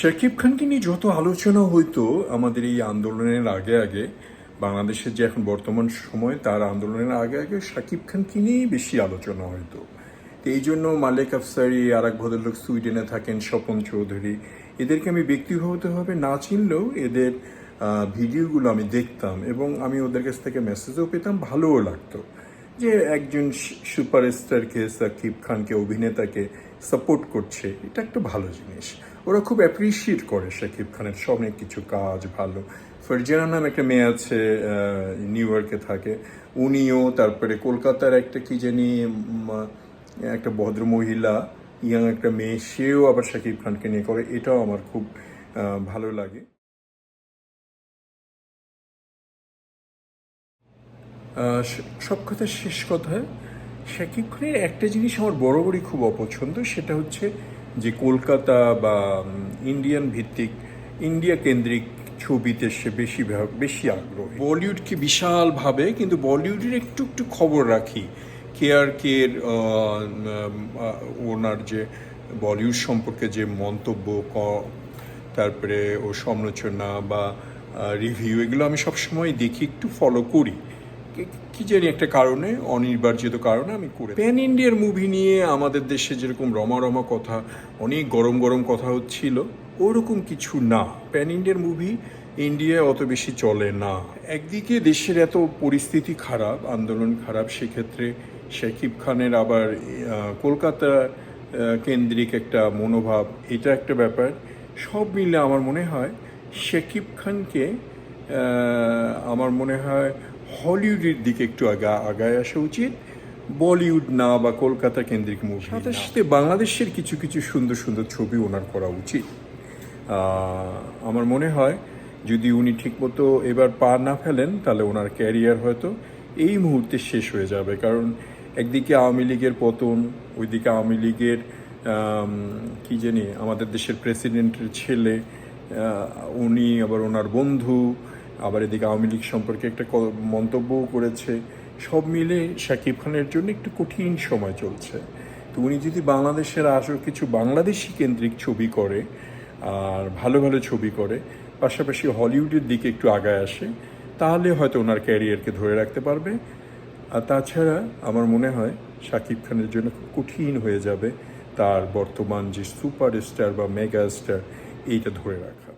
শাকিব খানকে নিয়ে যত আলোচনা হইতো আমাদের এই আন্দোলনের আগে আগে, বাংলাদেশের যে এখন বর্তমান সময়, তার আন্দোলনের আগে আগে শাকিব খানকে নিয়েই বেশি আলোচনা হইতো? এই জন্য মালিক আফসারি আর এক ভদ্রলোক সুইডেনে থাকেন, স্বপন চৌধুরী, এদেরকে আমি ব্যক্তিগতভাবে না চিনলেও এদের ভিডিওগুলো আমি দেখতাম এবং আমি ওদের কাছ থেকে মেসেজও পেতাম, ভালোও লাগতো। যে একজন সুপারস্টারকে সাকিব খানকে, অভিনেতাকে সাপোর্ট করছে, এটা একটা ভালো জিনিস। ওরা খুব অ্যাপ্রিসিয়েট করে শাকিব খানের সব অনেক কিছু কাজ ভালো। ফারজানা নাম একটা মেয়ে আছে নিউ ইয়র্কে থাকে। উনিও তারপরে কলকাতার একটা কি জানি একটা ভদ্র মহিলা ইয়াং একটা মেয়ে, সেও আবার শাকিব খানকে নিয়ে করে। এটাও আমার খুব ভালো লাগে। সব কথা শেষ কথা শাকিব একটা জিনিস আমার বরাবরই খুব অপছন্দ, সেটা হচ্ছে যে কলকাতা বা ইন্ডিয়ান ভিত্তিক ইন্ডিয়া কেন্দ্রিক ছবিতে সে বেশি বেশি আগ্রহী। বলিউডকে বিশালভাবে কিন্তু বলিউডের একটু একটু খবর রাখি। কে আর কে ওনার যে বলিউড সম্পর্কে যে মন্তব্য, ক- তারপরে ও সমালোচনা বা রিভিউ, এগুলো আমি সবসময় দেখি, একটু ফলো করি। কি- জানি একটা কারণে, অনির্বাচিত কারণে আমি করে প্যান ইন্ডিয়ার মুভি নিয়ে আমাদের দেশে যেরকম রমা রমা কথা, অনেক গরম গরম কথা হচ্ছিল, ওরকম কিছু না। প্যান ইন্ডিয়ার মুভি ইন্ডিয়ায় অত বেশি চলে না। একদিকে দেশের এত পরিস্থিতি খারাপ, আন্দোলন খারাপ, সেক্ষেত্রে শাকিব খানের আবার কলকাতা কেন্দ্রিক একটা মনোভাব, এটা একটা ব্যাপার। সব মিলে আমার মনে হয়, শাকিব খানকে আমার মনে হয় হলিউডের দিকে একটু আগা, আগায় আসা উচিত। বলিউড না বা কলকাতা কেন্দ্রিক মুভি সাথে সাথে বাংলাদেশের কিছু কিছু সুন্দর সুন্দর ছবি ওনার করা উচিত। আমার মনে হয় যদি উনি ঠিকমতো এবার পা না ফেলেন, তাহলে ওনার ক্যারিয়ার হয়তো এই মুহূর্তে শেষ হয়ে যাবে। কারণ একদিকে আওয়ামী লীগের পতন, ওইদিকে আওয়ামী লীগের কী জানি, আমাদের দেশের প্রেসিডেন্টের ছেলে উনি আবার ওনার বন্ধু আবার এদিকে আওয়ামী লীগ সম্পর্কে একটা মন্তব্যও করেছে। সব মিলে শাকিব খানের জন্য একটু কঠিন সময় চলছে। তো উনি যদি বাংলাদেশের আসল কিছু বাংলাদেশি কেন্দ্রিক ছবি করে, আর ভালো ভালো ছবি করে, পাশাপাশি হলিউডের দিকে একটু আগায় আসে, তাহলে হয়তো ওনার ক্যারিয়ারকে ধরে রাখতে পারবে। আর তাছাড়া আমার মনে হয় শাকিব খানের জন্য খুব কঠিন হয়ে যাবে তার বর্তমান যে সুপার স্টার বা মেগা স্টার এইটা ধরে রাখা।